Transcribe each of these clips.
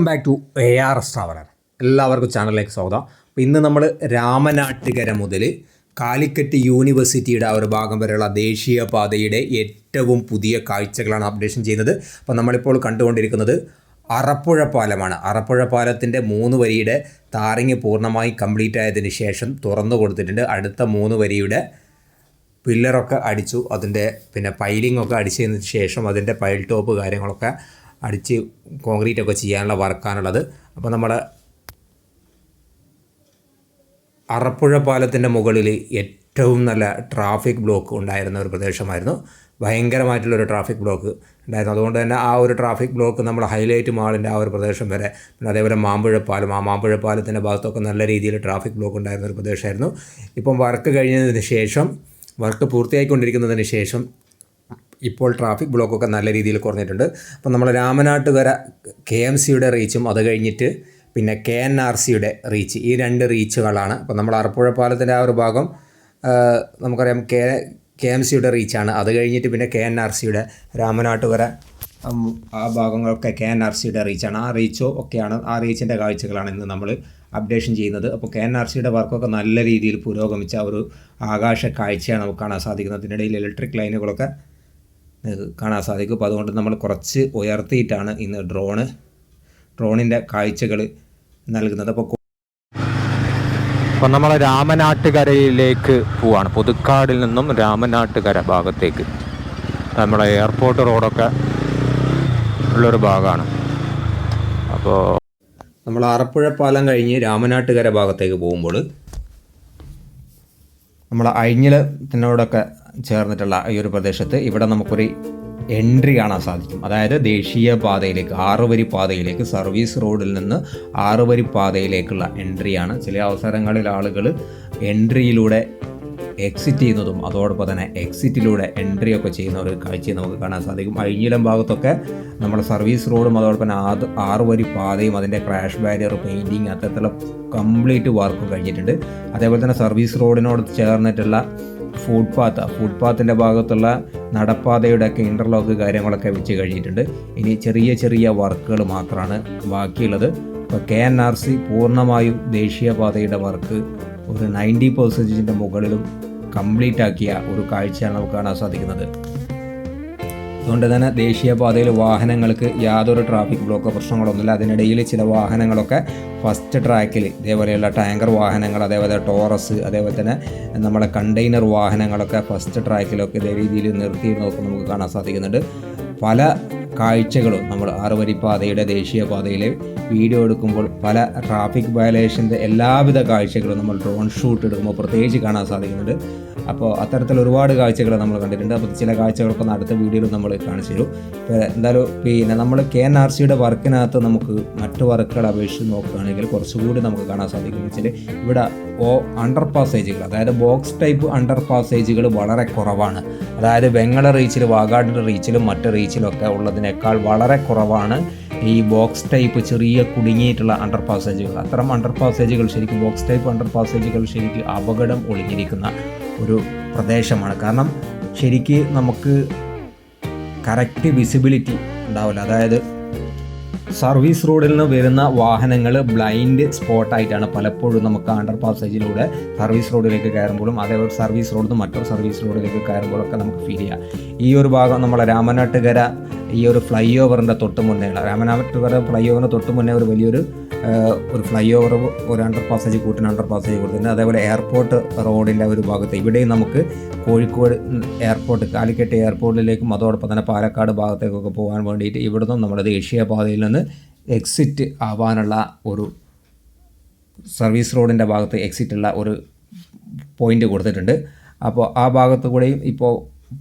Welcome back to A R S traveller എല്ലാവർക്കും ചാനലിലേക്ക് സ്വാഗതം. അപ്പോൾ ഇന്ന് നമ്മൾ രാമനാട്ടുകര മുതൽ കാലിക്കറ്റ് യൂണിവേഴ്സിറ്റിയുടെ ആ ഒരു ഭാഗം വരെയുള്ള ദേശീയപാതയുടെ ഏറ്റവും പുതിയ കാഴ്ചകളാണ് അപ്ഡേഷൻ ചെയ്യുന്നത്. അപ്പോൾ നമ്മളിപ്പോൾ കണ്ടുകൊണ്ടിരിക്കുന്നത് അറപ്പുഴ പാലമാണ്. അറപ്പുഴ പാലത്തിന്റെ മൂന്ന് വരിയുടെ താറിങ് പൂർണമായി കംപ്ലീറ്റ് ആയതിന് ശേഷം തുറന്നു കൊടുത്തിട്ടുണ്ട്. അടുത്ത മൂന്ന് വരിയുടെ പില്ലറൊക്കെ അടിച്ചു. അതിന്റെ പിന്നെ പൈലിംഗ് ഒക്കെ അടിച്ചതിന് ശേഷം അതിന്റെ പൈൽ ടോപ്പ് കാര്യങ്ങളൊക്കെ അടിച്ച് കോൺക്രീറ്റ് ഒക്കെ ചെയ്യാനുള്ള വർക്കാണുള്ളത്. അപ്പോൾ നമ്മുടെ അറപ്പുഴ പാലത്തിന്റെ മുകളിൽ ഏറ്റവും നല്ല ട്രാഫിക് ബ്ലോക്ക് ഉണ്ടായിരുന്ന ഒരു പ്രദേശമായിരുന്നു. ഭയങ്കരമായിട്ടുള്ളൊരു ട്രാഫിക് ബ്ലോക്ക് ഉണ്ടായിരുന്നു. അതുകൊണ്ട് തന്നെ ആ ഒരു ട്രാഫിക് ബ്ലോക്ക് നമ്മൾ ഹൈലൈറ്റ് മാളിന്റെ ആ ഒരു പ്രദേശം വരെ പിന്നെ അതേപോലെ മാമ്പുഴ പാലം ആ മാമ്പുഴ പാലത്തിന്റെ ഭാഗത്തൊക്കെ നല്ല രീതിയിൽ ട്രാഫിക് ബ്ലോക്ക് ഉണ്ടായിരുന്ന ഒരു പ്രദേശമായിരുന്നു. ഇപ്പം വർക്ക് കഴിഞ്ഞതിന് ശേഷം വർക്ക് പൂർത്തിയായിക്കൊണ്ടിരിക്കുന്നതിന് ശേഷം ഇപ്പോൾ ട്രാഫിക് ബ്ലോക്കൊക്കെ നല്ല രീതിയിൽ കുറഞ്ഞിട്ടുണ്ട്. അപ്പോൾ നമ്മൾ രാമനാട്ടുകര കെ എം സിയുടെ റീച്ചും അത് കഴിഞ്ഞിട്ട് പിന്നെ കെ എൻ ആർ സിയുടെ റീച്ച് ഈ രണ്ട് റീച്ചുകളാണ് അപ്പോൾ നമ്മൾ അറപ്പുഴ പാലത്തിന്റെ ആ ഒരു ഭാഗം നമുക്കറിയാം കെ കെ എം സിയുടെ റീച്ചാണ് അത് കഴിഞ്ഞിട്ട് പിന്നെ കെ എൻ ആർ സിയുടെ രാമനാട്ടുകര ആ ഭാഗങ്ങളൊക്കെ കെ എൻ ആർ സിയുടെ റീച്ചാണ് ആ റീച്ചോ ഒക്കെയാണ് ആ റീച്ചിന്റെ കാഴ്ചകളാണ് ഇന്ന് നമ്മൾ അപ്ഡേഷൻ ചെയ്യുന്നത്. അപ്പോൾ കെ എൻ ആർ സിയുടെ വർക്കൊക്കെ നല്ല രീതിയിൽ പുരോഗമിച്ച ഒരു ആകാശ കാഴ്ചയാണ് നമുക്ക് കാണാൻ സാധിക്കുന്നത്. അതിനിടയിൽ ഇലക്ട്രിക് ലൈനുകളൊക്കെ കാണാൻ സാധിക്കും. അപ്പോൾ അതുകൊണ്ട് നമ്മൾ കുറച്ച് ഉയർത്തിയിട്ടാണ് ഇന്ന് ഡ്രോണ് ഡ്രോണിന്റെ കാഴ്ചകൾ നൽകുന്നത്. അപ്പോൾ അപ്പം നമ്മൾ രാമനാട്ടുകരയിലേക്ക് പോവാണ്. പുതുക്കാടിൽ നിന്നും രാമനാട്ടുകര ഭാഗത്തേക്ക്. നമ്മളെ എയർപോർട്ട് റോഡൊക്കെ ഉള്ളൊരു ഭാഗമാണ്. അപ്പോൾ നമ്മൾ ആറപ്പുഴ പാലം കഴിഞ്ഞ് രാമനാട്ടുകര ഭാഗത്തേക്ക് പോകുമ്പോൾ നമ്മൾ അഴിഞ്ഞിലത്തിനോടൊക്കെ ചേർന്നിട്ടുള്ള ഈ ഒരു പ്രദേശത്ത് ഇവിടെ നമുക്കൊരു എൻട്രി കാണാൻ സാധിക്കും. അതായത് ദേശീയ പാതയിലേക്ക് ആറുവരി പാതയിലേക്ക് സർവീസ് റോഡിൽ നിന്ന് ആറുവരി പാതയിലേക്കുള്ള എൻട്രിയാണ് ചില അവസരങ്ങളിൽ ആളുകൾ എൻട്രിയിലൂടെ എക്സിറ്റ് ചെയ്യുന്നതും അതോടൊപ്പം തന്നെ എക്സിറ്റിലൂടെ എൻട്രി ഒക്കെ ചെയ്യുന്ന ഒരു കാഴ്ച നമുക്ക് കാണാൻ സാധിക്കും. അഴിഞ്ഞിലം ഭാഗത്തൊക്കെ നമ്മുടെ സർവീസ് റോഡും അതോടൊപ്പം തന്നെ ആറ് ആറ് വരി പാതയും അതിന്റെ ക്രാഷ് ബാരിയർ പെയിന്റിങ് അത്തരത്തിലുള്ള കംപ്ലീറ്റ് വർക്കും കഴിഞ്ഞിട്ടുണ്ട്. അതേപോലെ തന്നെ സർവീസ് റോഡിനോട് ചേർന്നിട്ടുള്ള ഫുട്പാത്ത് ഫുട്പാത്തിന്റെ ഭാഗത്തുള്ള നടപ്പാതയുടെയൊക്കെ ഇന്റർലോക്ക് കാര്യങ്ങളൊക്കെ വെച്ച് കഴിഞ്ഞിട്ടുണ്ട്. ഇനി ചെറിയ ചെറിയ വർക്കുകൾ മാത്രമാണ് ബാക്കിയുള്ളത്. ഇപ്പോൾ കെ എൻ ആർ സി പൂർണമായും ദേശീയപാതയുടെ വർക്ക് ഒരു നയന്റി പെർസെന്റേജിന്റെ മുകളിലും കംപ്ലീറ്റ് ആക്കിയ ഒരു കാഴ്ചയാണ് നമുക്ക് കാണാൻ സാധിക്കുന്നത്. അതുകൊണ്ട് തന്നെ ദേശീയപാതയിൽ വാഹനങ്ങൾക്ക് യാതൊരു ട്രാഫിക് ബ്ലോക്കോ പ്രശ്നങ്ങളൊന്നുമില്ല. അതിനിടയിൽ ചില വാഹനങ്ങളൊക്കെ ഫസ്റ്റ് ട്രാക്കിൽ ഇതേപോലെയുള്ള ടാങ്കർ വാഹനങ്ങൾ അതേപോലെ ടോറസ് അതേപോലെ തന്നെ നമ്മുടെ കണ്ടെയ്നർ വാഹനങ്ങളൊക്കെ ഫസ്റ്റ് ട്രാക്കിലൊക്കെ ഇതേ രീതിയിൽ നിർത്തി നിർത്തിയിരുന്നതൊക്കെ നമുക്ക് കാണാൻ സാധിക്കുന്നുണ്ട്. പല കാഴ്ചകളും നമ്മൾ ആറുവരി പാതയുടെ ദേശീയപാതയിലെ വീഡിയോ എടുക്കുമ്പോൾ പല ട്രാഫിക് വയലേഷന്റെ എല്ലാവിധ കാഴ്ചകളും നമ്മൾ ഡ്രോൺ ഷൂട്ട് എടുക്കുമ്പോൾ പ്രത്യേകിച്ച് കാണാൻ സാധിക്കുന്നുണ്ട്. അപ്പോൾ അത്തരത്തിൽ ഒരുപാട് കാഴ്ചകൾ നമ്മൾ കണ്ടിട്ടുണ്ട്. അപ്പോൾ ചില കാഴ്ചകളൊക്കെ അടുത്ത വീഡിയോയിൽ നമ്മൾ കാണിച്ചു തരും. എന്തായാലും പിന്നെ നമ്മൾ കെ എൻ ആർ സിയുടെ വർക്കിനകത്ത് നമുക്ക് മറ്റു വർക്കുകൾ അപേക്ഷിച്ച് നോക്കുകയാണെങ്കിൽ കുറച്ചുകൂടി നമുക്ക് കാണാൻ സാധിക്കും. വെച്ചാൽ ഇവിടെ ഓ അണ്ടർ പാസേജുകൾ അതായത് ബോക്സ് ടൈപ്പ് അണ്ടർ പാസേജുകൾ വളരെ കുറവാണ്. അതായത് വെങ്ങള റീച്ചിൽ വാഗാടിന്റെ റീച്ചിലും മറ്റ് റീച്ചിലൊക്കെ ഉള്ളതിനേക്കാൾ വളരെ കുറവാണ് ഈ ബോക്സ് ടൈപ്പ് ചെറിയ കുടുങ്ങിയിട്ടുള്ള അണ്ടർ പാസേജുകൾ അത്തരം അണ്ടർ പാസേജുകൾ ശരിക്കും ബോക്സ് ടൈപ്പ് അണ്ടർ പാസേജുകൾ ശരിക്കും അപകടം ഒളിഞ്ഞിരിക്കുന്ന ഒരു പ്രദേശമാണ്. കാരണം ശരിക്ക് നമുക്ക് കറക്റ്റ് വിസിബിലിറ്റി ഉണ്ടാവില്ല. അതായത് സർവീസ് റോഡിൽ നിന്ന് വരുന്ന വാഹനങ്ങൾ ബ്ലൈൻഡ് സ്പോട്ടായിട്ടാണ് പലപ്പോഴും നമുക്ക് അണ്ടർ പാസേജിലൂടെ സർവീസ് റോഡിലേക്ക് കയറുമ്പോഴും അതേപോലെ സർവീസ് റോഡിൽ നിന്ന് മറ്റൊരു സർവീസ് റോഡിലേക്ക് കയറുമ്പോഴൊക്കെ നമുക്ക് ഫീൽ ചെയ്യാം. ഈ ഒരു ഭാഗം നമ്മളെ രാമനാട്ടുകര ഈ ഒരു ഫ്ലൈ ഓവറിന്റെ തൊട്ട് മുന്നേയുള്ള രാമനാട്ടുകര ഫ്ലൈ ഓവറിന്റെ തൊട്ട് മുന്നേ ഒരു വലിയൊരു ഒരു ഫ്ലൈ ഓവർ ഒരു അണ്ടർ പാസേജ് കൂട്ടിന് അണ്ടർ പാസേജ് കൊടുത്തിട്ടുണ്ട്. അതേപോലെ എയർപോർട്ട് റോഡിന്റെ ഒരു ഭാഗത്ത് ഇവിടെയും നമുക്ക് കോഴിക്കോട് എയർപോർട്ട് കാലിക്കറ്റ് എയർപോർട്ടിലേക്കും അതോടൊപ്പം തന്നെ പാലക്കാട് ഭാഗത്തേക്കൊക്കെ പോകാൻ വേണ്ടിയിട്ട് ഇവിടുന്ന് നമ്മുടെ ദേശീയ പാതയിൽ നിന്ന് എക്സിറ്റ് ആവാനുള്ള ഒരു സർവീസ് റോഡിന്റെ ഭാഗത്ത് എക്സിറ്റ് ഉള്ള ഒരു പോയിന്റ് കൊടുത്തിട്ടുണ്ട്. അപ്പോൾ ആ ഭാഗത്ത് കൂടെയും ഇപ്പോൾ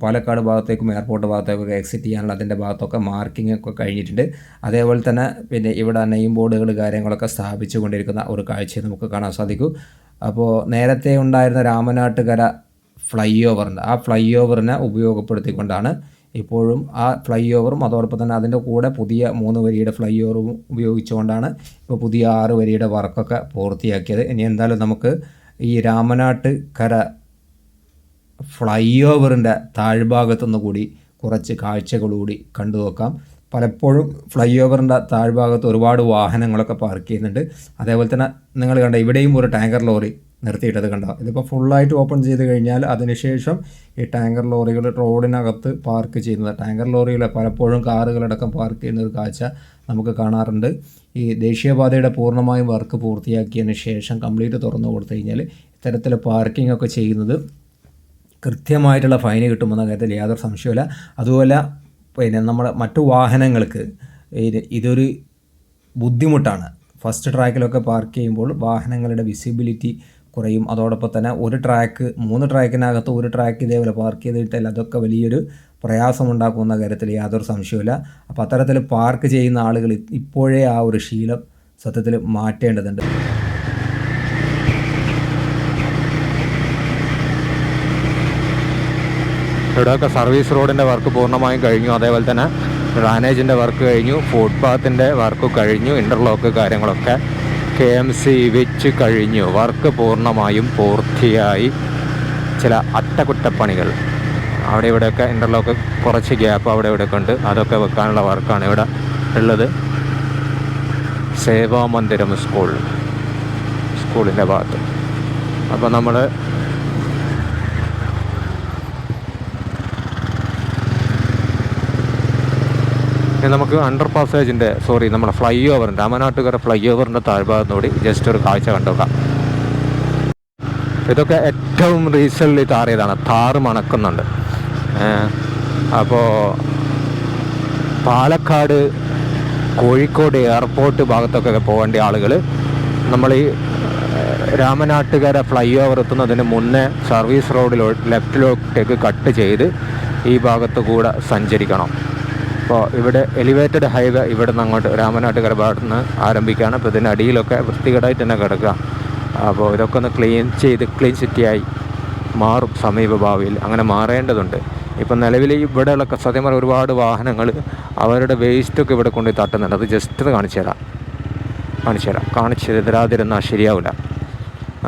പാലക്കാട് ഭാഗത്തേക്കും എയർപോർട്ട് ഭാഗത്തേക്കൊക്കെ എക്സിറ്റ് ചെയ്യാനുള്ള അതിന്റെ ഭാഗത്തൊക്കെ മാർക്കിംഗ് ഒക്കെ കഴിഞ്ഞിട്ടുണ്ട്. അതേപോലെ തന്നെ പിന്നെ ഇവിടെ നെയിം ബോർഡുകൾ കാര്യങ്ങളൊക്കെ സ്ഥാപിച്ചു കൊണ്ടിരിക്കുന്ന ഒരു കാഴ്ച നമുക്ക് കാണാൻ സാധിക്കും. അപ്പോൾ നേരത്തെ ഉണ്ടായിരുന്ന രാമനാട്ടുകര ഫ്ലൈ ഓവറുണ്ട് ആ ഫ്ലൈ ഓവറിനെ ഉപയോഗപ്പെടുത്തിക്കൊണ്ടാണ് ഇപ്പോഴും ആ ഫ്ലൈ ഓവറും അതോടൊപ്പം തന്നെ അതിന്റെ കൂടെ പുതിയ മൂന്ന് വരിയുടെ ഫ്ലൈ ഓവറും ഉപയോഗിച്ചുകൊണ്ടാണ് ഇപ്പോൾ പുതിയ ആറ് വരിയുടെ വർക്കൊക്കെ പൂർത്തിയാക്കിയത്. ഇനി എന്തായാലും നമുക്ക് ഈ രാമനാട്ടുകര ഫ്ലൈ ഓവറിന്റെ താഴ്ഭാഗത്തുനിന്ന് കൂടി കുറച്ച് കാഴ്ചകളൂടി കണ്ടു നോക്കാം. പലപ്പോഴും ഫ്ലൈ ഓവറിന്റെ താഴ്ഭാഗത്ത് ഒരുപാട് വാഹനങ്ങളൊക്കെ പാർക്ക് ചെയ്യുന്നുണ്ട്. അതേപോലെ തന്നെ നിങ്ങൾ കണ്ട ഇവിടെയും ഒരു ടാങ്കർ ലോറി നിർത്തിയിട്ടത് കണ്ടോ? ഇതിപ്പോൾ ഫുള്ളായിട്ട് ഓപ്പൺ ചെയ്ത് കഴിഞ്ഞാൽ അതിനുശേഷം ഈ ടാങ്കർ ലോറികൾ റോഡിനകത്ത് പാർക്ക് ചെയ്യുന്നത്. ടാങ്കർ ലോറികൾ പലപ്പോഴും കാറുകളടക്കം പാർക്ക് ചെയ്യുന്ന ഒരു കാഴ്ച നമുക്ക് കാണാറുണ്ട്. ഈ ദേശീയപാതയുടെ പൂർണമായും വർക്ക് പൂർത്തിയാക്കിയതിന് ശേഷം കംപ്ലീറ്റ് തുറന്നു കൊടുത്തു കഴിഞ്ഞാൽ ഇത്തരത്തിൽ പാർക്കിംഗ് ഒക്കെ ചെയ്യുന്നത് കൃത്യമായിട്ടുള്ള ഫൈന് കിട്ടുമെന്ന കാര്യത്തിൽ യാതൊരു സംശയമില്ല അതുപോലെ പിന്നെ നമ്മുടെ മറ്റു വാഹനങ്ങൾക്ക് ഇതൊരു ബുദ്ധിമുട്ടാണ്. ഫസ്റ്റ് ട്രാക്കിലൊക്കെ പാർക്ക് ചെയ്യുമ്പോൾ വാഹനങ്ങളുടെ വിസിബിലിറ്റി കുറയും. അതോടൊപ്പം തന്നെ ഒരു ട്രാക്ക് മൂന്ന് ട്രാക്കിനകത്ത് ഒരു ട്രാക്ക് ഇതേപോലെ പാർക്ക് ചെയ്തിട്ടാൽ അതൊക്കെ വലിയൊരു പ്രയാസമുണ്ടാക്കുന്ന കാര്യത്തിൽ യാതൊരു സംശയമില്ല അപ്പോൾ അത്തരത്തിൽ പാർക്ക് ചെയ്യുന്ന ആളുകൾ ഇപ്പോഴേ ആ ഒരു ശീലം സത്യത്തിൽ മാറ്റേണ്ടതുണ്ട്. ഇവിടെയൊക്കെ സർവീസ് റോഡിന്റെ വർക്ക് പൂർണമായും കഴിഞ്ഞു. അതേപോലെ തന്നെ ഡ്രാനേജിന്റെ വർക്ക് കഴിഞ്ഞു. ഫുട്പാത്തിന്റെ വർക്ക് കഴിഞ്ഞു. ഇന്റർലോക്ക് കാര്യങ്ങളൊക്കെ കെ എം സി വെച്ച് കഴിഞ്ഞു. വർക്ക് പൂർണമായും പൂർത്തിയായി. ചില അറ്റകുറ്റപ്പണികൾ. അവിടെ ഇവിടെയൊക്കെ ഇന്റർലോക്ക് കുറച്ച് ഗ്യാപ്പ് അവിടെ ഇവിടെയൊക്കെ ഉണ്ട്. അതൊക്കെ വെക്കാനുള്ള വർക്കാണ് ഇവിടെ ഉള്ളത്. സേവാമന്ദിരം സ്കൂൾ സ്കൂളിന്റെ ഭാഗത്ത്. അപ്പോൾ നമ്മൾ നമുക്ക് അണ്ടർ പാസേജിന്റെ സോറി നമ്മുടെ ഫ്ലൈ ഓവറിന്റെ രാമനാട്ടുകര ഫ്ലൈ ഓവറിന്റെ താഴ്ഭാഗത്തുകൂടി ജസ്റ്റ് ഒരു കാഴ്ച കണ്ടുനോക്കാം. ഇതൊക്കെ ഏറ്റവും റീസെന്റ്ലി താറിയതാണ്. താറ് മണക്കുന്നുണ്ട്. അപ്പോൾ പാലക്കാട് കോഴിക്കോട് എയർപോർട്ട് ഭാഗത്തൊക്കെ പോകേണ്ട ആളുകൾ നമ്മൾ ഈ രാമനാട്ടുകര ഫ്ലൈ ഓവർ എത്തുന്നതിന് മുന്നേ സർവീസ് റോഡിലോ ലെഫ്റ്റിലോട്ടേക്ക് കട്ട് ചെയ്ത് ഈ ഭാഗത്ത് കൂടെ സഞ്ചരിക്കണം. അപ്പോൾ ഇവിടെ എലിവേറ്റഡ് ഹൈവേ ഇവിടെ നിന്ന് അങ്ങോട്ട് രാമനാട്ടുകര ഭാഗത്ത് നിന്ന് ആരംഭിക്കുകയാണ്. അപ്പോൾ ഇതിന്റെ അടിയിലൊക്കെ വൃത്തികേടായിട്ട് തന്നെ കിടക്കുക. അപ്പോൾ ഇതൊക്കെ ഒന്ന് ക്ലീൻ ചെയ്ത് ക്ലീൻ സിറ്റിയായി മാറും സമീപ ഭാവിയിൽ. അങ്ങനെ മാറേണ്ടതുണ്ട്. ഇപ്പം നിലവിൽ ഇവിടെയുള്ള സത്യം പറഞ്ഞാൽ ഒരുപാട് വാഹനങ്ങൾ അവരുടെ വേസ്റ്റൊക്കെ ഇവിടെ കൊണ്ട് തട്ടുന്നുണ്ട്. അത് ജസ്റ്റ് ഒന്ന് കാണിച്ചു തരാം. കാണിച്ചു തരാം. തരാതിരുന്നാൽ ശരിയാവില്ല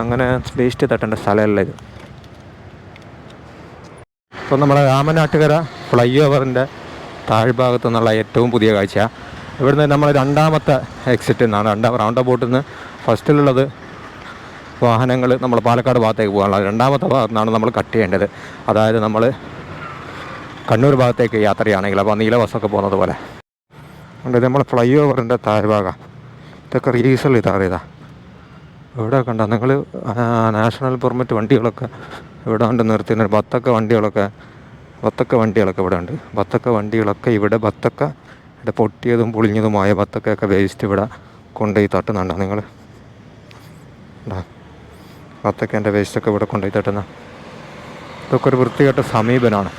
അങ്ങനെ വേസ്റ്റ് തട്ടേണ്ട സ്ഥലമല്ല ഇത്. ഇപ്പോൾ നമ്മുടെ രാമനാട്ടുകര ഫ്ലൈ ഓവറിന്റെ താഴ്ഭാഗത്തു നിന്നുള്ള ഏറ്റവും പുതിയ കാഴ്ച. ഇവിടുന്ന് നമ്മൾ രണ്ടാമത്തെ എക്സിറ്റ് നിന്നാണ് രണ്ടാം റൗണ്ട് അബൌട്ടിൽ നിന്ന് ഫസ്റ്റിലുള്ളത് വാഹനങ്ങൾ നമ്മൾ പാലക്കാട് ഭാഗത്തേക്ക് പോകാനുള്ള രണ്ടാമത്തെ ഭാഗത്തു നിന്നാണ് നമ്മൾ കട്ട് ചെയ്യേണ്ടത്. അതായത് നമ്മൾ കണ്ണൂർ ഭാഗത്തേക്ക് യാത്ര ചെയ്യുകയാണെങ്കിൽ അപ്പോൾ നീല ബസ്സൊക്കെ പോകുന്നത് പോലെ. ഉണ്ട് നമ്മൾ ഫ്ലൈ ഓവറിന്റെ താഴ്ഭാഗം. ഇതൊക്കെ റീസൽ ഇതാറിയതാണ് ഇവിടെ കണ്ടോ നിങ്ങൾ നാഷണൽ പെർമിറ്റ് വണ്ടികളൊക്കെ ഇവിടെ കൊണ്ട് നിർത്തിയിട്ടുണ്ട്. പത്തൊക്കെ വണ്ടികളൊക്കെ ബത്തക്ക വണ്ടികളൊക്കെ ഇവിടെ ഉണ്ട്. ബത്തക്ക വണ്ടികളൊക്കെ ഇവിടെ ബത്തക്ക ഇവിടെ പൊട്ടിയതും പൊളിഞ്ഞതുമായ വത്തക്കയൊക്കെ വേസ്റ്റ് ഇവിടെ കൊണ്ടുപോയി തട്ടുന്നുണ്ടോ. നിങ്ങൾ വത്തക്കേന്റെ വേസ്റ്റൊക്കെ ഇവിടെ കൊണ്ടുപോയി തട്ടുന്ന. ഇതൊക്കെ ഒരു വൃത്തികെട്ട സമീപനമാണ്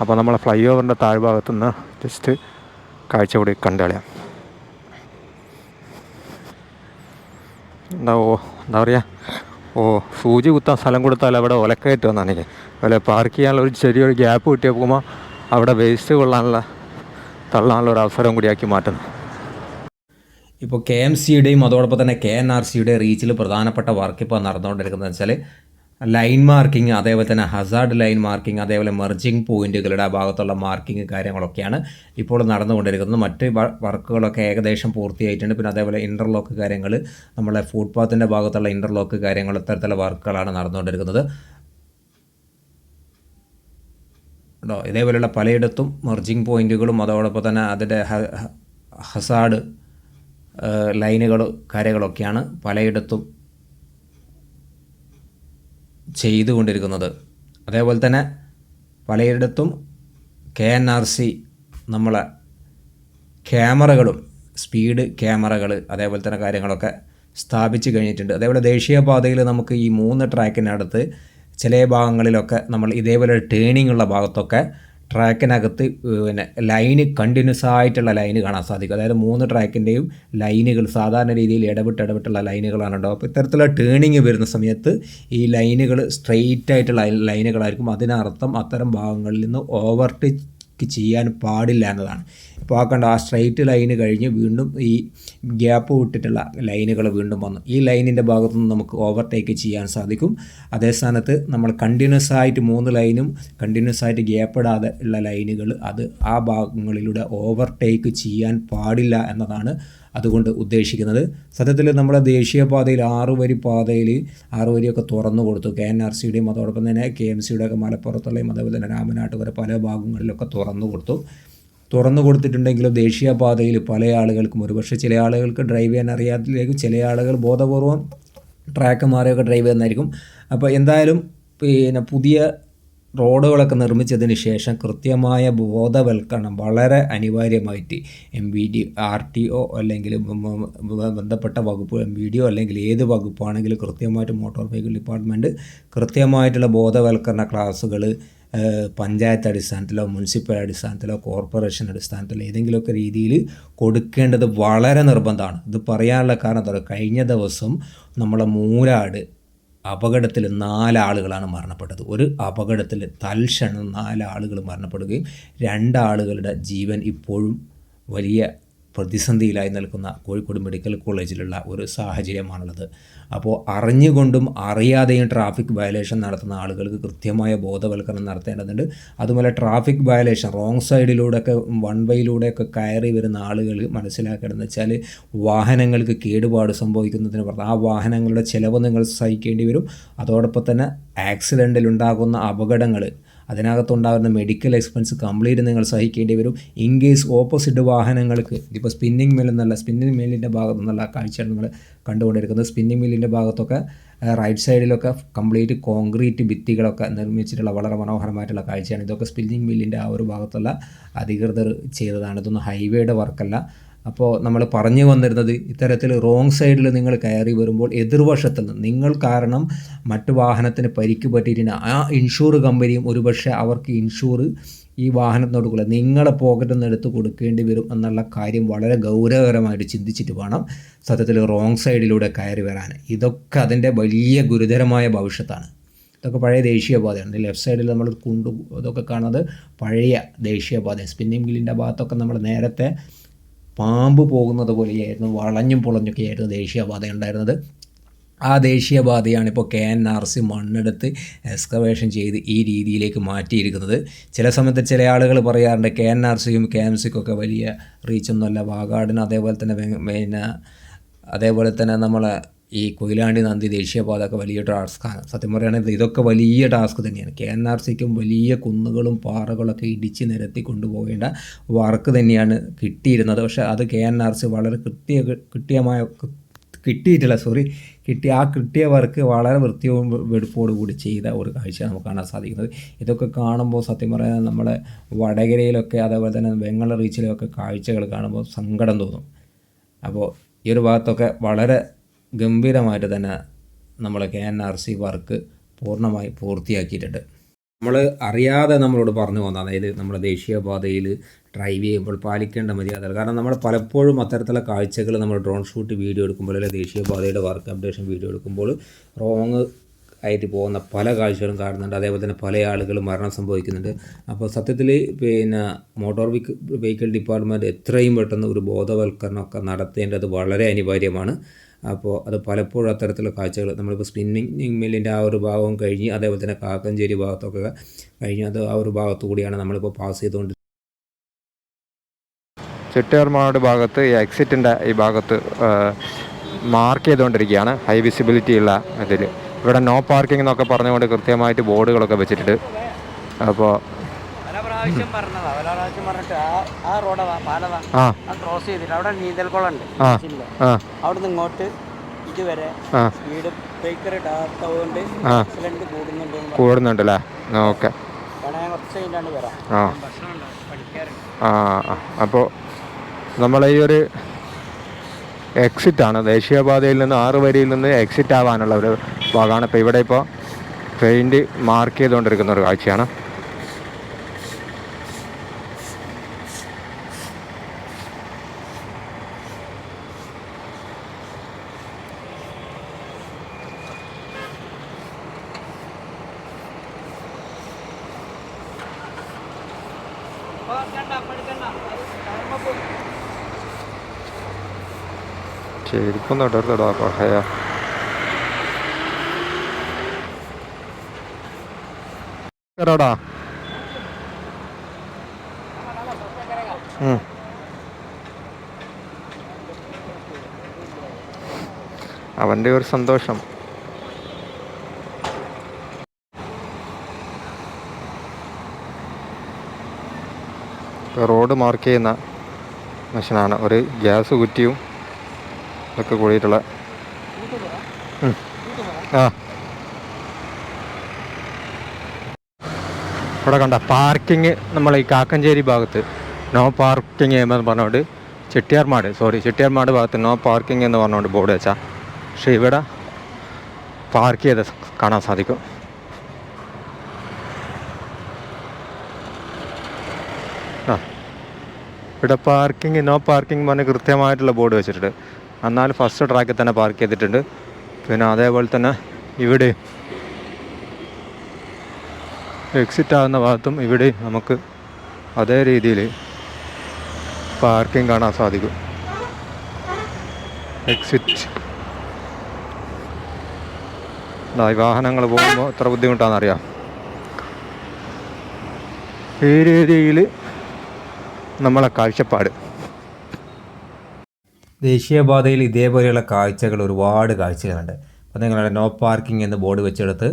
അപ്പോൾ നമ്മളെ ഫ്ലൈ ഓവറിന്റെ താഴ്ഭാഗത്തു നിന്ന് ജസ്റ്റ് കാഴ്ച കൂടി കണ്ടുകളയാം എന്താ എന്താ പറയുക? ഓ സൂചി കുത്താൻ സ്ഥലം കൊടുത്താൽ അവിടെ ഒലക്കയറ്റ് എന്നാണ്. എനിക്ക് അതുപോലെ പാർക്ക് ചെയ്യാനുള്ള ഒരു ചെറിയൊരു ഗ്യാപ്പ് കിട്ടിയ പോകുമ്പോൾ അവിടെ വേസ്റ്റ് കൊള്ളാനുള്ള തള്ളാനുള്ള ഒരു അവസരം കൂടിയാക്കി മാറ്റുന്നു. ഇപ്പോൾ കെ എം സിയുടെയും അതോടൊപ്പം തന്നെ കെ എൻ ആർ സിയുടെ റീച്ചിൽ പ്രധാനപ്പെട്ട വർക്ക് ഇപ്പോൾ നടന്നുകൊണ്ടിരിക്കുന്നത് വെച്ചാൽ ലൈൻ മാർക്കിംഗ് അതേപോലെ തന്നെ ഹസാർഡ് ലൈൻ മാർക്കിംഗ് അതേപോലെ മെർജിങ് പോയിന്റുകളുടെ ആ ഭാഗത്തുള്ള മാർക്കിംഗ് കാര്യങ്ങളൊക്കെയാണ് ഇപ്പോൾ നടന്നുകൊണ്ടിരിക്കുന്നത്. മറ്റ് വർക്കുകളൊക്കെ ഏകദേശം പൂർത്തിയായിട്ടുണ്ട്. പിന്നെ അതേപോലെ ഇന്റർലോക്ക് കാര്യങ്ങൾ നമ്മളെ ഫുട്പാത്തിന്റെ ഭാഗത്തുള്ള ഇന്റർലോക്ക് കാര്യങ്ങൾ ഇത്തരത്തിലുള്ള വർക്കുകളാണ് നടന്നുകൊണ്ടിരിക്കുന്നത്. കേട്ടോ ഇതേപോലെയുള്ള പലയിടത്തും മെർജിങ് പോയിന്റുകളും അതോടൊപ്പം തന്നെ അതിന്റെ ഹ- ഹ- ഹസാർഡ് ലൈനുകൾ കാര്യങ്ങളൊക്കെയാണ് പലയിടത്തും ചെയ്തുകൊണ്ടിരിക്കുന്നത്. അതേപോലെ തന്നെ പലയിടത്തും കെ എൻ ആർ സി നമ്മളെ ക്യാമറകളും സ്പീഡ് ക്യാമറകൾ അതേപോലെ തന്നെ കാര്യങ്ങളൊക്കെ സ്ഥാപിച്ച് കഴിഞ്ഞിട്ടുണ്ട്. അതേപോലെ ദേശീയപാതയിൽ നമുക്ക് ഈ മൂന്ന് ട്രാക്കിനടുത്ത് ചില ഭാഗങ്ങളിലൊക്കെ നമ്മൾ ഇതേപോലെ ടേണിംഗ് ഉള്ള ഭാഗത്തൊക്കെ ട്രാക്കിനകത്ത് പിന്നെ ലൈന് കണ്ടിന്യൂസ് ആയിട്ടുള്ള ലൈന് കാണാൻ സാധിക്കും. അതായത് മൂന്ന് ട്രാക്കിന്റെയും ലൈനുകൾ സാധാരണ രീതിയിൽ ഇടവിട്ട് ഇടവിട്ടുള്ള ലൈനുകളാണ് ഉണ്ടാവും അപ്പോൾ ഇത്തരത്തിലുള്ള ടേണിങ് വരുന്ന സമയത്ത് ഈ ലൈനുകൾ സ്ട്രെയിറ്റ് ആയിട്ടുള്ള ലൈനുകളായിരിക്കും. അതിനർത്ഥം അത്തരം ഭാഗങ്ങളിൽ നിന്ന് ഓവർടേക്ക് ചെയ്യാൻ പാടില്ല എന്നതാണ്. ഇപ്പോൾ ആ കണ്ട ആ സ്ട്രെയിറ്റ് ലൈന് കഴിഞ്ഞ് വീണ്ടും ഈ ഗ്യാപ്പ് വിട്ടിട്ടുള്ള ലൈനുകൾ വീണ്ടും വന്നു. ഈ ലൈനിന്റെ ഭാഗത്തുനിന്ന് നമുക്ക് ഓവർടേക്ക് ചെയ്യാൻ സാധിക്കും. അതേ സ്ഥാനത്ത് നമ്മൾ കണ്ടിന്യൂസ് ആയിട്ട് മൂന്ന് ലൈനും കണ്ടിന്യൂസ് ആയിട്ട് ഗ്യാപ്പ് ഇടാതെ ഉള്ള ലൈനുകൾ അത് ആ ഭാഗങ്ങളിലൂടെ ഓവർടേക്ക് ചെയ്യാൻ പാടില്ല എന്നതാണ് അതുകൊണ്ട് ഉദ്ദേശിക്കുന്നത്. സത്യത്തിൽ നമ്മുടെ ദേശീയപാതയിൽ ആറു വരി പാതയിൽ ആറു വരിയൊക്കെ തുറന്നു കൊടുത്തു. കെ എൻ ആർ സിയുടെയും അതോടൊപ്പം തന്നെ കെ എം സിയുടെ ഒക്കെ മലപ്പുറത്തുള്ളയും അതേപോലെ തന്നെ രാമനാട്ടുകര പല ഭാഗങ്ങളിലൊക്കെ തുറന്നു കൊടുത്തു. തുറന്നു കൊടുത്തിട്ടുണ്ടെങ്കിലും ദേശീയപാതയിൽ പല ആളുകൾക്കും ഒരുപക്ഷെ ചില ആളുകൾക്ക് ഡ്രൈവ് ചെയ്യാൻ അറിയാത്തിലേക്കും ചില ആളുകൾ ബോധപൂർവം ട്രാക്ക് മാറിയൊക്കെ ഡ്രൈവ് ചെയ്യുന്നതായിരിക്കും. അപ്പോൾ എന്തായാലും പിന്നെ പുതിയ റോഡുകളൊക്കെ നിർമ്മിച്ചതിന് ശേഷം കൃത്യമായ ബോധവൽക്കരണം വളരെ അനിവാര്യമായിട്ട് M V D R T O അല്ലെങ്കിൽ ബന്ധപ്പെട്ട വകുപ്പ് എം വി ഡി ഒ അല്ലെങ്കിൽ ഏത് വകുപ്പാണെങ്കിലും കൃത്യമായിട്ട് മോട്ടോർ വെഹിക്കിൾ ഡിപ്പാർട്ട്മെന്റ് കൃത്യമായിട്ടുള്ള ബോധവൽക്കരണ ക്ലാസ്സുകൾ പഞ്ചായത്ത് അടിസ്ഥാനത്തിലോ മുനിസിപ്പൽ അടിസ്ഥാനത്തിലോ കോർപ്പറേഷൻ അടിസ്ഥാനത്തിലോ ഏതെങ്കിലുമൊക്കെ രീതിയിൽ കൊടുക്കേണ്ടത് വളരെ നിർബന്ധമാണ്. ഇത് പറയാനുള്ള കാരണം എന്താ കഴിഞ്ഞ ദിവസം നമ്മളെ മൂരാട് അപകടത്തിൽ നാലാളുകളാണ് മരണപ്പെട്ടത്. ഒരു അപകടത്തിൽ തൽക്ഷണം നാലാളുകൾ മരണപ്പെടുകയും രണ്ടാളുകളുടെ ജീവൻ ഇപ്പോഴും വലിയ പ്രതിസന്ധിയിലായി നിൽക്കുന്ന കോഴിക്കോട് മെഡിക്കൽ കോളേജിലുള്ള ഒരു സാഹചര്യമാണുള്ളത്. അപ്പോൾ അറിഞ്ഞുകൊണ്ടും അറിയാതെയും ട്രാഫിക് വയലേഷൻ നടത്തുന്ന ആളുകൾക്ക് കൃത്യമായ ബോധവൽക്കരണം നടത്തേണ്ടതുണ്ട്. അതുപോലെ ട്രാഫിക് വയലേഷൻ റോങ് സൈഡിലൂടെയൊക്കെ വൺ വേയിലൂടെയൊക്കെ കയറി വരുന്ന ആളുകൾ മനസ്സിലാക്കേണ്ടതെന്ന് വെച്ചാൽ വാഹനങ്ങൾക്ക് കേടുപാട് സംഭവിക്കുന്നതിന് പുറത്ത് ആ വാഹനങ്ങളുടെ ചിലവ് നിങ്ങൾ സഹിക്കേണ്ടി വരും. അതോടൊപ്പം തന്നെ ആക്സിഡന്റിൽ ഉണ്ടാകുന്ന അപകടങ്ങൾ അതിനകത്തുണ്ടാകുന്ന മെഡിക്കൽ എക്സ്പെൻസ് കംപ്ലീറ്റ് നിങ്ങൾ സഹിക്കേണ്ടി വരും. ഇൻ കേസ് ഓപ്പോസിറ്റ് വാഹനങ്ങൾക്ക് ഇപ്പോൾ സ്പിന്നിങ് മിൽ എന്നല്ല സ്പിന്നിങ് മില്ലിന്റെ ഭാഗത്തു നിന്നുള്ള കാഴ്ചയാണ് നിങ്ങൾ കണ്ടുകൊണ്ടിരിക്കുന്നത്. സ്പിന്നിങ് മില്ലിന്റെ ഭാഗത്തൊക്കെ റൈറ്റ് സൈഡിലൊക്കെ കംപ്ലീറ്റ് കോൺക്രീറ്റ് ഭിത്തികളൊക്കെ നിർമ്മിച്ചിട്ടുള്ള വളരെ മനോഹരമായിട്ടുള്ള കാഴ്ചയാണ്. ഇതൊക്കെ സ്പിന്നിങ് മില്ലിന്റെ ആ ഒരു ഭാഗത്തുള്ള അധികൃതർ ചെയ്തതാണ്. ഇതൊന്നും ഹൈവേയുടെ വർക്കല്ല അപ്പോൾ നമ്മൾ പറഞ്ഞു വന്നിരുന്നത് ഇത്തരത്തിൽ റോങ് സൈഡിൽ നിങ്ങൾ കയറി വരുമ്പോൾ എതിർവശത്ത് നിന്ന് നിങ്ങൾ കാരണം മറ്റു വാഹനത്തിന് പരിക്ക് പറ്റിയിട്ടുണ്ട് ആ ഇൻഷൂർ കമ്പനിയും ഒരുപക്ഷെ അവർക്ക് ഇൻഷൂർ ഈ വാഹനത്തിന് കൊടുക്കില്ല നിങ്ങളെ പോക്കറ്റിൽ നിന്ന് എടുത്ത് കൊടുക്കേണ്ടി വരും എന്നുള്ള കാര്യം വളരെ ഗൗരവകരമായിട്ട് ചിന്തിച്ചിട്ട് വേണം സത്യത്തിൽ റോങ് സൈഡിലൂടെ കയറി വരാൻ. ഇതൊക്കെ അതിന്റെ വലിയ ഗുരുതരമായ ഭവിഷ്യത്താണ്. ഇതൊക്കെ പഴയ ദേശീയപാതയാണ്. ലെഫ്റ്റ് സൈഡിൽ നമ്മൾ കുണ്ടു ഇതൊക്കെ കാണുന്നത് പഴയ ദേശീയപാതയാണ്. സ്പിന്നിംഗ് ഗില്ലിന്റെ ഭാഗത്തൊക്കെ നമ്മൾ നേരത്തെ പാമ്പ് പോകുന്നത് പോലെയായിരുന്നു വളഞ്ഞും പൊളഞ്ഞൊക്കെയായിരുന്നു ദേശീയപാത ഉണ്ടായിരുന്നത്. ആ ദേശീയപാതയാണ് ഇപ്പോൾ കെ എൻ ആർ സി മണ്ണെടുത്ത് എക്സ്കവേഷൻ ചെയ്ത് ഈ രീതിയിലേക്ക് മാറ്റിയിരിക്കുന്നത്. ചില സമയത്ത് ചില ആളുകൾ പറയാറുണ്ട് കെ എൻ ആർ സിയും കെ എം സിക്കൊക്കെ വലിയ റീച്ചൊന്നുമല്ല വാഗാടിന് അതേപോലെ തന്നെ പിന്നെ അതേപോലെ തന്നെ നമ്മളെ ഈ കൊയിലാണ്ടി നന്ദി ദേശീയപാത ഒക്കെ വലിയ ടാസ്ക്കാണ് സത്യം പറയുകയാണെങ്കിൽ ഇതൊക്കെ വലിയ ടാസ്ക് തന്നെയാണ്. കെ എൻ ആർ സിക്കും വലിയ കുന്നുകളും പാറകളൊക്കെ ഇടിച്ച് നിരത്തി കൊണ്ടുപോകേണ്ട വർക്ക് തന്നെയാണ് കിട്ടിയിരുന്നത്. പക്ഷേ അത് കെ എൻ ആർ സി വളരെ കൃത്യ കൃത്യമായ കിട്ടിയിട്ടില്ല സോറി കിട്ടിയ ആ കിട്ടിയ വർക്ക് വളരെ വൃത്തിയും വെടുപ്പോടു കൂടി ചെയ്ത ഒരു കാഴ്ച നമുക്ക് കാണാൻ സാധിക്കുന്നത്. ഇതൊക്കെ കാണുമ്പോൾ സത്യം പറയാൻ നമ്മളെ വടകരയിലൊക്കെ അതേപോലെ തന്നെ വെങ്ങള റീച്ചിലൊക്കെ കാഴ്ചകൾ കാണുമ്പോൾ സങ്കടം തോന്നും. അപ്പോൾ ഈ ഒരു ഭാഗത്തൊക്കെ വളരെ ഗംഭീരമായിട്ട് തന്നെ നമ്മൾ K N R C work പൂർണമായി പൂർത്തിയാക്കിയിട്ടുണ്ട്. നമ്മൾ അറിയാതെ നമ്മളോട് പറഞ്ഞു വന്ന അതായത് നമ്മുടെ ദേശീയപാതയിൽ ഡ്രൈവ് ചെയ്യുമ്പോൾ പാലിക്കേണ്ട മര്യാദകൾ. കാരണം നമ്മൾ പലപ്പോഴും അത്തരത്തിലുള്ള കാഴ്ചകൾ നമ്മൾ ഡ്രോൺ ഷൂട്ട് വീഡിയോ എടുക്കുമ്പോൾ അല്ലെങ്കിൽ ദേശീയപാതയുടെ വർക്ക് അപ്ഡേഷൻ വീഡിയോ എടുക്കുമ്പോൾ റോങ് ആയിട്ട് പോകുന്ന പല കാഴ്ചകളും കാണുന്നുണ്ട്. അതേപോലെ തന്നെ പല ആളുകളും മരണം സംഭവിക്കുന്നുണ്ട്. അപ്പോൾ സത്യത്തിൽ പിന്നെ മോട്ടോർ വെഹിക്കിൾ ഡിപ്പാർട്ട്മെന്റ് എത്രയും പെട്ടെന്ന് ഒരു ബോധവൽക്കരണമൊക്കെ നടത്തേണ്ടത് വളരെ അനിവാര്യമാണ്. അപ്പോൾ അത് പലപ്പോഴും അത്തരത്തിലുള്ള കാഴ്ചകൾ നമ്മളിപ്പോൾ സ്പിന്നിങ് മില്ലിന്റെ ആ ഒരു ഭാഗവും കഴിഞ്ഞ് അതേപോലെ തന്നെ കാക്കഞ്ചേരി ഭാഗത്തൊക്കെ കഴിഞ്ഞ് അത് ആ ഒരു ഭാഗത്തു കൂടിയാണ് നമ്മളിപ്പോൾ പാസ് ചെയ്തുകൊണ്ട് ചെട്ടിയാർമാട് ഭാഗത്ത് ഈ എക്സിറ്റിന്റെ ഈ ഭാഗത്ത് മാർക്ക് ചെയ്തുകൊണ്ടിരിക്കുകയാണ്. ഹൈ വിസിബിലിറ്റി ഉള്ള ഇതിൽ ഇവിടെ നോ പാർക്കിംഗ് എന്നൊക്കെ പറഞ്ഞുകൊണ്ട് കൃത്യമായിട്ട് ബോർഡുകളൊക്കെ വെച്ചിട്ടുണ്ട് അപ്പോൾ പ്രാവശ്യം പറഞ്ഞതാ. പല പ്രാവശ്യം പറഞ്ഞിട്ട് ആ ആ റോഡാ പാലതാ ആ. ക്രോസ് ചെയ്തിട്ട് അവിടെ നീന്തൽക്കുളം ഉണ്ട്. അവിടുന്ന് ഇങ്ങോട്ട് ഇതുവരെ സ്പീഡ് ബ്രേക്കർ ഇടാത്തതുകൊണ്ട് ആക്സിഡന്റ് കൂടുന്നുണ്ട് കൂടുന്നുണ്ട് അല്ലേ? ഓക്കെ. ആ. അപ്പോൾ നമ്മൾ ഈ ഒരു എക്സിറ്റ് ആണ്. ദേശീയപാതയിൽ നിന്ന് ആറ് വരിയിൽ നിന്ന് എക്സിറ്റ് ആവാനുള്ള ഒരു ഭാഗമാണ്. ഇപ്പോൾ ഇവിടെ ഇപ്പോൾ പെയിന്റ് മാർക്ക് ചെയ്തുകൊണ്ടിരിക്കുന്ന ഒരു കാഴ്ചയാണ് ഇപ്പൊ കണ്ട അപ്പടിക്കണ്ട ടൈം പോയി ഇടരുതടാ പഹയ കേറോടാ. ഉം. അവന്റെ ഒരു സന്തോഷം. റോഡ് മാർക്ക് ചെയ്യുന്ന മെഷീനാണ് ഒരു ഗ്യാസ് കുറ്റിയും ഒക്കെ കൂടിയിട്ടുള്ള. ആ. ഇവിടെ കണ്ട പാർക്കിങ് നമ്മൾ ഈ കാക്കഞ്ചേരി ഭാഗത്ത്. നോ പാർക്കിംഗ് എന്ന് പറഞ്ഞുകൊണ്ട് ചെട്ടിയാർമാട് സോറി ചെട്ടിയാർമാട് ഭാഗത്ത് നോ പാർക്കിംഗ് എന്ന് പറഞ്ഞുകൊണ്ട് ബോർഡ് വെച്ചാൽ പക്ഷേ ഇവിടെ പാർക്ക് ചെയ്ത് കാണാൻ സാധിക്കും. ആ. ഇവിടെ പാർക്കിംഗ് നോ പാർക്കിംഗ് പറഞ്ഞ് കൃത്യമായിട്ടുള്ള ബോർഡ് വെച്ചിട്ടുണ്ട്. എന്നാൽ ഫസ്റ്റ് ട്രാക്കിൽ തന്നെ പാർക്ക് ചെയ്തിട്ടുണ്ട്. പിന്നെ അതേപോലെ തന്നെ ഇവിടെ എക്സിറ്റ് ആകുന്ന ഭാഗത്തും ഇവിടെ നമുക്ക് അതേ രീതിയിൽ പാർക്കിംഗ് കാണാൻ സാധിക്കും. എക്സിറ്റ് വാഹനങ്ങൾ പോകുമ്പോൾ എത്ര ബുദ്ധിമുട്ടാണെന്നറിയാം. ഈ രീതിയിൽ നമ്മളെ കാഴ്ചപ്പാട്. ദേശീയപാതയിൽ ഇതേപോലെയുള്ള കാഴ്ചകൾ ഒരുപാട് കാഴ്ചകളുണ്ട്. അപ്പോൾ നിങ്ങളുടെ നോ പാർക്കിംഗ് എന്ന് ബോർഡ് വെച്ചെടുത്ത്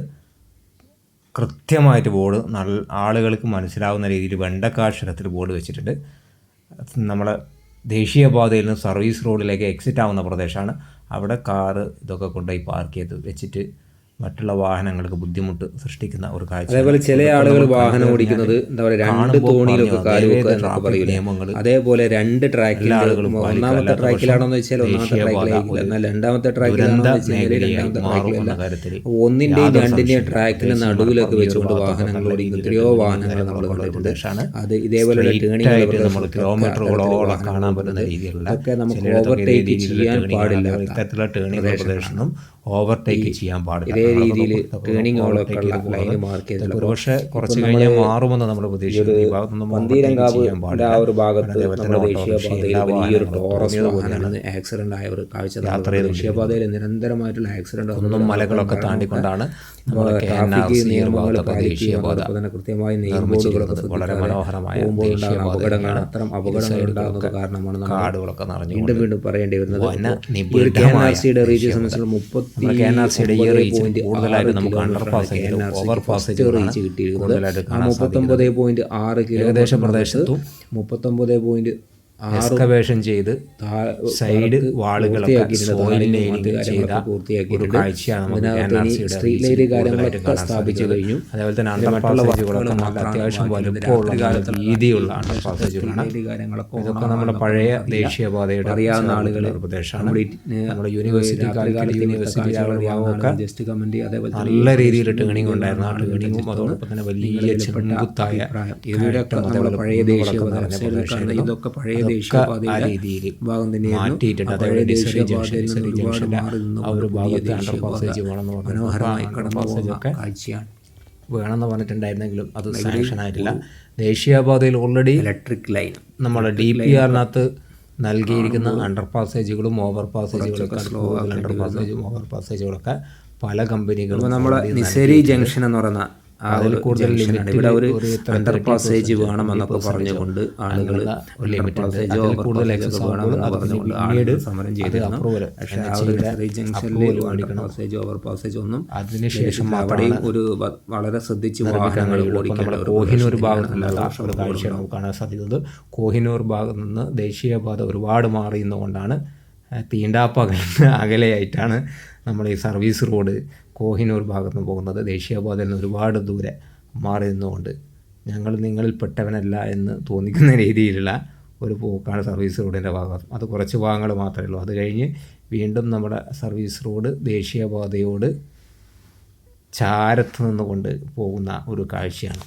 കൃത്യമായിട്ട് ബോർഡ് നല്ല ആളുകൾക്ക് മനസ്സിലാവുന്ന രീതിയിൽ വെണ്ടക്കാക്ഷരത്തിൽ ബോർഡ് വെച്ചിട്ടുണ്ട്. നമ്മളെ ദേശീയപാതയിൽ നിന്ന് സർവീസ് റോഡിലേക്ക് എക്സിറ്റ് ആവുന്ന പ്രദേശമാണ്. അവിടെ കാറ് ഇതൊക്കെ കൊണ്ടുപോയി പാർക്ക് ചെയ്ത് വെച്ചിട്ട് മറ്റുള്ള വാഹനങ്ങൾക്ക് ബുദ്ധിമുട്ട് സൃഷ്ടിക്കുന്ന ഒരു കാഴ്ച അതേപോലെ ചില ആളുകൾ വാഹനം ഓടിക്കുന്നത് എന്താ പറയുക രണ്ട് തോണിയിലൊക്കെ കാൽ വെക്കുക എന്നൊക്കെ അതേപോലെ രണ്ട് ട്രാക്കിൽ ആളുകൾ ഒന്നാമത്തെ ട്രാക്കിലാണോ എന്ന് വെച്ചാൽ ഒന്നാമത്തെ ട്രാക്കിലായിരിക്കില്ല എന്നാൽ രണ്ടാമത്തെ ട്രാക്കിലാണോ രണ്ടാമത്തെ ട്രാക്കിലല്ല ഒന്നിന്റെയും രണ്ടിന്റെയും. ട്രാക്കിന് നടുവിലൊക്കെ വെച്ചുകൊണ്ട് വാഹനങ്ങൾ ഓടിക്കുന്നത് ഓടിക്കുന്ന എത്രയോ വാഹനങ്ങൾ നമ്മൾ കണ്ടിട്ടുണ്ട്. അത് ഇതേപോലെ ടേണിംഗ് നമ്മൾ കിലോമീറ്ററുകളോളം കാണാൻ പറ്റുന്ന രീതിയിലുള്ള നമുക്ക് ഓവർടേക്ക് ചെയ്യാൻ പാടില്ല ഇത്തരത്തിലുള്ള ടേണിംഗ് പ്രദേശമൊന്നും ഓവർടേക്ക് ചെയ്യാൻ പാടില്ല. ഇതേ രീതിയിൽ ടേണിംഗ് ഒരുപക്ഷെ കുറച്ച് കഴിഞ്ഞാൽ മാറുമെന്ന് നമ്മൾ പ്രതീക്ഷിക്കുന്നു. ആ ഒരു ഭാഗത്ത് ദേശീയപാതയിൽ ആക്സിഡന്റ് ആയ ഒരു കാഴ്ച നമ്മൾ യാത്ര ദേശീയപാതയിൽ നിരന്തരമായിട്ടുള്ള ആക്സിഡന്റ് ഒന്നും മലകളൊക്കെ താണ്ടിക്കൊണ്ടാണ് ട്രാഫിക് നിയമങ്ങൾ കൃത്യമായി നെയിം ബോർഡുകളൊക്കെ വളരെ മനോഹരമായ പോകുമ്പോൾ ഉണ്ടാകുന്ന അപകടങ്ങളാണ് ദേശീയപാതയാണ് അത്തരം അപകടങ്ങൾ ഉണ്ടാകുന്നത് കാരണമാണ് കാടുകളൊക്കെ നിറഞ്ഞു വീണ്ടും വീണ്ടും പറയേണ്ടി വരുന്നത് വന ഇപ്പോൾ ഈ കെ എൻ ആർ സിയുടെ റീച്ച് സംബന്ധിച്ചുള്ള മുപ്പത്തി നമ്മുടെ കെ എൻ ആർ സിയുടെ ഈ റീച്ച് കൂടുതലായിട്ട് നമുക്ക് അണ്ടർ ഓവർ പാസേജ് റീച്ച് കിട്ടിയിരിക്കുന്നത് ആ കാണാൻ മുപ്പത്തൊമ്പത് പോയിന്റ് ആറ് ഏകദേശം കിലോമീറ്റർ പ്രദേശത്തും മുപ്പത്തൊമ്പത് പോയിന്റ് എക്സ്കവേഷൻ ചെയ്ത് സൈഡ് വാളുകളൊക്കെ പൂർത്തിയാക്കിയിട്ടുണ്ട്. കാഴ്ചയാണ് സ്ട്രീറ്റ് ലൈറ്റ് കാര്യങ്ങളൊക്കെ സ്ഥാപിച്ചു കഴിഞ്ഞു അതേപോലെ തന്നെ അത്യാവശ്യം വലുപ്പമുള്ള വീതിയുള്ള കാര്യങ്ങളൊക്കെ ഇതൊക്കെ നമ്മുടെ പഴയ. ദേശീയപാതയുടെ അറിയാവുന്ന ആളുകൾ പ്രദേശമാണ് നമ്മുടെ യൂണിവേഴ്സിറ്റി യൂണിവേഴ്സിറ്റി ജസ്റ്റ് കമന്റ് അതേപോലെ നല്ല രീതിയിൽ ടേണിംഗ് ഉണ്ടായിരുന്നു ആ ടേണിംഗും ടേണിങ്ങും അതോടൊപ്പം തന്നെ വലിയ ചെങ്കുത്തായ അഭിപ്രായം. നമ്മുടെ പഴയ ദേശീയ ദേശീയപാത. ഇതൊക്കെ പഴയ ആ രീതിയിൽ ഭാഗം തന്നെയായിരുന്നു മാറ്റിയിട്ടുണ്ട്. ഡിസറി ജംഗ്ഷൻ ആ ഒരു പുതിയ ഭാഗത്ത് അണ്ടർ ദേശീയപാത പാസേജ് വേണമെന്ന് പറഞ്ഞു മനോഹരമായി അണ്ടർ കടന്നു പോകുന്ന കാഴ്ചയാണ്. വേണമെന്ന് പറഞ്ഞിട്ടുണ്ടായിരുന്നെങ്കിലും അത് സാങ്ഷൻ ആയിട്ടില്ല. ദേശീയപാതയിൽ ഓൾറെഡി ഇലക്ട്രിക് ലൈൻ നമ്മുടെ ഡി പി ആറിനകത്ത് നൽകിയിരിക്കുന്ന അണ്ടർ പാസേജുകളും ഓവർ പാസേജുകളൊക്കെ അണ്ടർ പാസേജും ഓവർ പാസേജുകളൊക്കെ പല കമ്പനികളും നമ്മുടെ നിസരി ജംഗ്ഷൻ എന്ന് പറയുന്ന അതിൽ കൂടുതൽ. ഇവിടെ ഒരു അണ്ടർ പാസേജ് വേണം എന്നൊക്കെ പറഞ്ഞുകൊണ്ട് ആളുകൾ. പാസേജോ ഓവർ കൂടുതൽ എക്സസ് വേണമെന്ന് പറഞ്ഞുകൊണ്ട് ആളുകൾ സമരം ചെയ്തിരുന്നു പക്ഷേ ആ ഒരു യുടെ ജംഗ്ഷനിൽ അണ്ടർ പാസേജ് ഓവർ പാസേജ് ഒന്നും അതിനുശേഷം. അവിടെയും ഒരു വളരെ ശ്രദ്ധിച്ച് വാഹനങ്ങൾ ഓടിക്കേണ്ട കോഹിനൂർ ഭാഗത്ത് നിന്നുള്ള കാഴ്ചയാണ് നമുക്ക് കാണാൻ സാധിക്കുന്നത് കോഹിനൂർ ഭാഗത്ത് നിന്ന് ദേശീയപാത ഒരുപാട് മാറിയുന്നതുകൊണ്ടാണ് തീണ്ടാപ്പകൽ അകലെയായിട്ടാണ് നമ്മൾ ഈ സർവീസ് റോഡ് കോഹിനൂർ ഭാഗത്ത് നിന്ന് പോകുന്നത് ദേശീയപാതയിൽ നിന്ന് ഒരുപാട് ദൂരെ മാറി നിന്നുകൊണ്ട് ഞങ്ങൾ നിങ്ങളിൽ പെട്ടവനല്ല എന്ന് തോന്നിക്കുന്ന രീതിയിലുള്ള ഒരു പോക്കാണ് സർവീസ് റോഡിന്റെ ഭാഗം. അത് കുറച്ച് ഭാഗങ്ങൾ മാത്രമേ ഉള്ളൂ. അത് കഴിഞ്ഞ് വീണ്ടും നമ്മുടെ സർവീസ് റോഡ് ദേശീയപാതയോട് ചാരത്ത് നിന്നുകൊണ്ട് പോകുന്ന ഒരു കാഴ്ചയാണ്.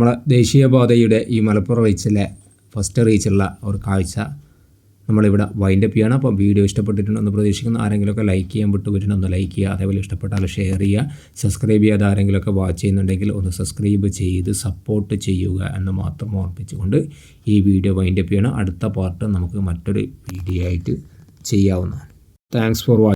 നമ്മളെ ദേശീയപാതയുടെ ഈ മലപ്പുറം റീച്ചിലെ ഫസ്റ്റ് റീച്ചുള്ള ഒരു കാഴ്ച. നമ്മളിവിടെ വൈൻഡപ്പ് ചെയ്യണം. അപ്പോൾ വീഡിയോ ഇഷ്ടപ്പെട്ടിട്ടുണ്ടെന്ന് പ്രതീക്ഷിക്കുന്നു. ആരെങ്കിലുമൊക്കെ ലൈക്ക് ചെയ്യാൻ വിട്ടുപോയിട്ടുണ്ടെങ്കിൽ ഒന്ന് ലൈക്ക് ചെയ്യുക. അതേപോലെ ഇഷ്ടപ്പെട്ടാൽ ഷെയർ ചെയ്യുക. സബ്സ്ക്രൈബ് ചെയ്യാതെ ആരെങ്കിലുമൊക്കെ വാച്ച് ചെയ്യുന്നുണ്ടെങ്കിൽ ഒന്ന് സബ്സ്ക്രൈബ് ചെയ്ത് സപ്പോർട്ട് ചെയ്യുക എന്ന് മാത്രം ഓർമ്മിപ്പിച്ചുകൊണ്ട് ഈ വീഡിയോ വൈൻഡ് അപ്പ് ചെയ്യണം. അടുത്ത പാർട്ട് നമുക്ക് മറ്റൊരു വീഡിയോ ആയിട്ട് ചെയ്യാവുന്നതാണ്. Thanks for watching